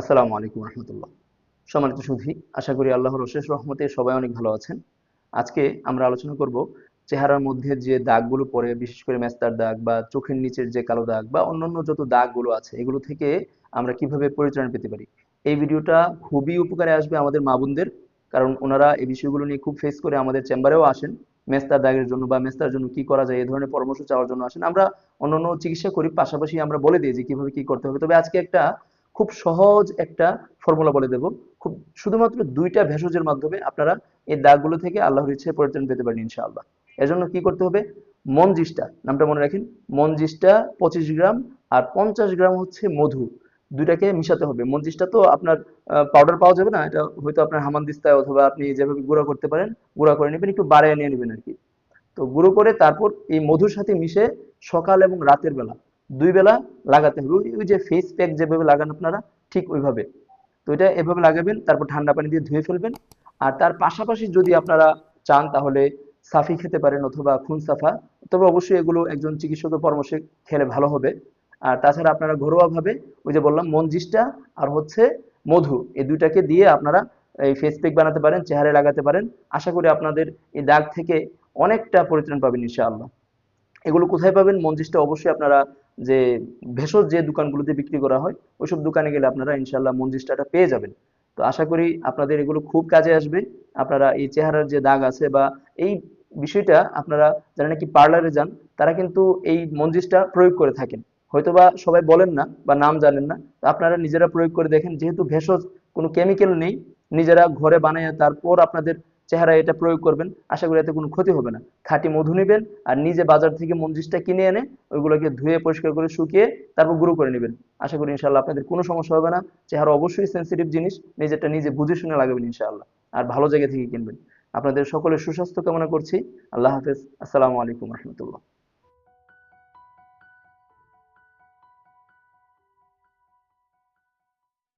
আসসালামু আলাইকুম রহমতুল্লাহ। সম্মানিত সুধী আশা করি আল্লাহর অশেষ রহমতে সবাই অনেক ভালো আছেন। আজকে আমরা আলোচনা করব চেহারার মধ্যে যে দাগগুলো পড়ে, বিশেষ করে মেস্তার দাগ বা চোখের নিচের যে কালো দাগ বা অন্যান্য যত দাগগুলো আছে, এগুলো থেকে আমরা কীভাবে পরিত্রাণ পেতে পারি? এই ভিডিওটা খুবই উপকারে আসবে আমাদের মা বোনদের, কারণ ওনারা এই বিষয়গুলো নিয়ে খুব ফেস করে আমাদের চেম্বারেও আসেন। মেস্তার দাগের জন্য বা মেস্তার জন্য কি করা যায় এই ধরনের পরামর্শ চাওয়ার জন্য আসেন। আমরা অন্যান্য চিকিৎসা করি, পাশাপাশি আমরা বলে দিই যে কীভাবে কি করতে হবে। তবে আজকে একটা খুব সহজ একটা ফর্মুলা বলে দেব। খুব শুধুমাত্র দুইটা ভেষজের মাধ্যমে আপনারা এই দাগগুলো থেকে আল্লাহর ইচ্ছে পরিত্রাণ পেতে পারেন ইনশাআল্লাহ। এজন্য কি করতে হবে? মনজিষ্টা নামটা মনে রাখেন। মনজিষ্টা পঁচিশ গ্রাম আর পঞ্চাশ গ্রাম হচ্ছে মধু। দুইটাকে মিশাতে হবে। মনজিষ্টা তো আপনার পাউডার পাওয়া যাবে না। এটা হয়তো আপনার হামানদিস্তায় অথবা আপনি যেভাবে গুঁড়া করতে পারেন, গুঁড়া করে নেবেন, একটু বাড়ায় নিয়ে নেবেন আর কি। তো গুঁড়ো করে তারপর এই মধুর সাথে মিশে সকাল এবং রাতের বেলা দুই বেলা লাগাতে হবে। ওই- যে ফেস প্যাক যেভাবে লাগান আপনারা, ঠিক ওইভাবে। তো এটা এভাবে লাগাবেন, তারপর ঠান্ডা পানি দিয়ে ধুয়ে ফেলবেন। আর তার পাশাপাশি যদি আপনারা চান, তাহলে সাফি খেতে পারেন অথবা খুন সাফা। তবে অবশ্যই এগুলো একজন চিকিৎসকের পরামর্শে খেলে ভালো হবে। আর তাছাড়া আপনারা ঘরোয়াভাবে ওই যে বললাম মনজিসটা আর হচ্ছে মধু, এই দুইটাকে দিয়ে আপনারা এই ফেস প্যাক বানাতে পারেন, চেহারায় লাগাতে পারেন। আশা করি আপনাদের এই দাগ থেকে অনেকটা পরিত্রাণ পাবেন, ইনশাআল্লাহ। এগুলো কোথায় পাবেন? মঞ্জিসটা অবশ্যই আপনারা যে ভেষজ যে দোকানগুলোতে বিক্রি করা হয়, ওইসব দোকানে গেলে আপনারা ইনশাল্লাহ মঞ্জিসটাটা পেয়ে যাবেন। তো আশা করি আপনাদের এগুলো খুব কাজে আসবে। আপনারা এই চেহারার যে দাগ আছে বা এই বিষয়টা আপনারা যারা নাকি পার্লারে যান, তারা কিন্তু এই মঞ্জিসটা প্রয়োগ করে থাকেন। হয়তোবা সবাই বলেন না বা নাম জানেন না আপনারা নিজেরা প্রয়োগ করে দেখেন, যেহেতু ভেষজ কোনো কেমিক্যাল নেই, নিজেরা ঘরে বানিয়ে তারপর আপনাদের চেহারায় এটা প্রয়োগ করবেন, আশা করি এতে কোনো ক্ষতি হবে না। খাঁটি মধু নেবেন আর নিজে বাজার থেকে মঞ্জিসটা কিনে এনে ওইগুলোকে ধুয়ে পরিষ্কার করে শুকিয়ে তারপর গুঁড়ো করে নেবেন। আশা করি ইনশাল্লাহ আপনাদের কোনো সমস্যা হবে না। চেহারা অবশ্যই সেন্সিটিভ জিনিস, নিজেরটা নিজে বুঝে শুনে লাগাবেন ইনশাআল্লাহ। আর ভালো জায়গা থেকে কিনবেন। আপনাদের সকলের সুস্বাস্থ্য কামনা করছি। আল্লাহ হাফেজ। আসসালামু আলাইকুম রহমতুল্লাহ।